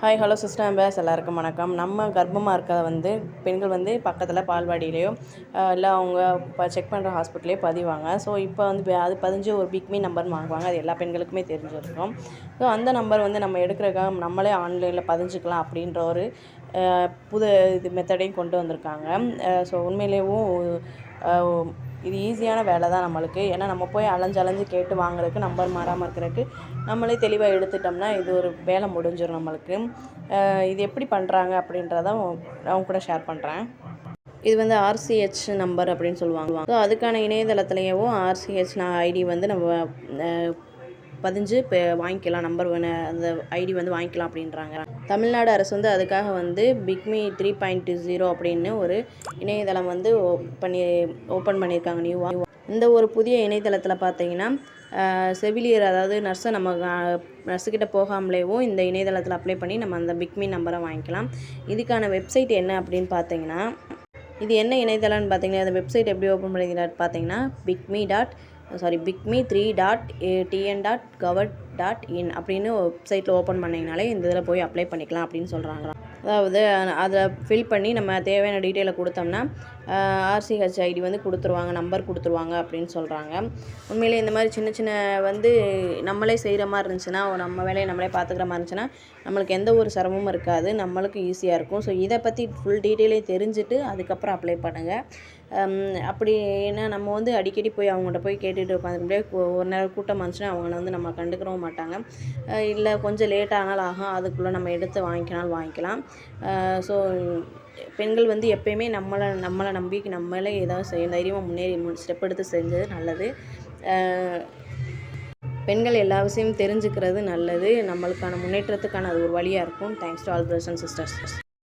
Hi hello sister base எல்லாருக்கும் வணக்கம். நம்ம கர்ப்பமாக இருக்கிறத வந்து பெண்கள் வந்து பக்கத்தில் பால்வாடியிலையோ இல்லை அவங்க இப்போ செக் பண்ணுற ஹாஸ்பிட்டலையோ பதிவாங்க. ஸோ இப்போ வந்து அது பதிஞ்சு ஒரு பிக்மி நம்பர்னு வாங்குவாங்க. அது எல்லா பெண்களுக்குமே தெரிஞ்சிருக்கும். ஸோ அந்த நம்பர் வந்து நம்ம எடுக்கிறக்காக நம்மளே ஆன்லைனில் பதிஞ்சுக்கலாம் அப்படின்ற ஒரு புது இது மெத்தடையும் கொண்டு வந்திருக்காங்க. ஸோ உண்மையிலேயும் இது ஈஸியான வேலை தான் நம்மளுக்கு. ஏன்னா நம்ம போய் அலைஞ்சு அலைஞ்சு கேட்டு வாங்குறதுக்கு நம்பர் மாறாமல் இருக்கிறதுக்கு நம்மளே தெளிவாக எடுத்துட்டோம்னா இது ஒரு வேலை முடிஞ்சிடும் நம்மளுக்கு. இது எப்படி பண்ணுறாங்க அப்படின்றத அவங்க கூட ஷேர் பண்ணுறேன் இது வந்து ஆர்சிஹெச் நம்பர் அப்படின்னு சொல்லுவாங்க. ஸோ அதுக்கான இணையதளத்துலேயேவும் ஆர்சிஹெச் ஐடி வந்து நம்ம பதிஞ்சு இப்போ வாங்கிக்கலாம். நம்பர் அந்த ஐடி வந்து வாங்கிக்கலாம் அப்படின்றாங்க. தமிழ்நாடு அரசு வந்து அதுக்காக வந்து பிக்மி த்ரீ பாயிண்ட் ஜீரோ அப்படின்னு ஒரு இணையதளம் வந்து பண்ணி ஓப்பன் பண்ணியிருக்காங்க. நியூவாக இந்த ஒரு புதிய இணையதளத்தில் பார்த்தீங்கன்னா செவிலியர் அதாவது நர்ஸை நம்ம நர்ஸுக்கிட்ட போகாமலேவும் இந்த இணையதளத்தில் அப்ளை பண்ணி நம்ம அந்த பிக்மி நம்பரை வாங்கிக்கலாம். இதுக்கான வெப்சைட் என்ன அப்படின்னு பார்த்தீங்கன்னா இது என்ன இணையதளம்னு பார்த்தீங்கன்னா அந்த வெப்சைட் எப்படி ஓப்பன் பண்ணிக்கிறாட் பார்த்தீங்கன்னா picme dot sorry picme three dot TN dot govt dot in அப்படின்னு வெப்சைட்டில் ஓப்பன் பண்ணிங்கனாலே இந்த இதில் போய் அப்ளை பண்ணிக்கலாம் அப்படின்னு சொல்கிறாங்க அதாவது அதை ஃபில் பண்ணி நம்ம தேவையான டீட்டெயிலை கொடுத்தோம்னா ஆர்சிஹெச் ஐடி வந்து கொடுத்துருவாங்க நம்பர் கொடுத்துருவாங்க அப்படின்னு சொல்கிறாங்க உண்மையிலே இந்த மாதிரி சின்ன சின்ன வந்து நம்மளே செய்கிற மாதிரி இருந்துச்சுன்னா நம்ம வேலையை நம்மளே பார்த்துக்கிற மாதிரி இருந்துச்சுன்னா நம்மளுக்கு எந்த ஒரு சிரமமும் இருக்காது நம்மளுக்கு ஈஸியாக இருக்கும். ஸோ இதை பற்றி ஃபுல் டீட்டெயிலையும் தெரிஞ்சுட்டு அதுக்கப்புறம் அப்ளை பண்ணுங்கள் அப்படி ஏன்னா நம்ம வந்து அடிக்கடி போய் அவங்கள்ட்ட போய் கேட்டுட்டு உட்காந்துக்க முடியாது. ஒரு நேரம் கூட்டமாக இருந்துச்சுன்னா அவங்கள வந்து நம்ம கண்டுக்கிறோம் மாட்டாங்க. இல்லை கொஞ்சம் லேட் ஆனாலும் ஆகும் அதுக்குள்ளே நம்ம எடுத்து வாங்கிக்கினாலும் வாங்கிக்கலாம். ஸோ பெண்கள் வந்து எப்பயுமே நம்மளை நம்மளை நம்பி நம்மளே ஏதாவது செய்ய தைரியமாக முன்னேறி ஸ்டெப் எடுத்து செஞ்சது நல்லது. பெண்கள் எல்லா விஷயமும் தெரிஞ்சுக்கிறது நல்லது. நம்மளுக்கான முன்னேற்றத்துக்கான அது ஒரு வழியாக இருக்கும். Thanks to all brothers and sisters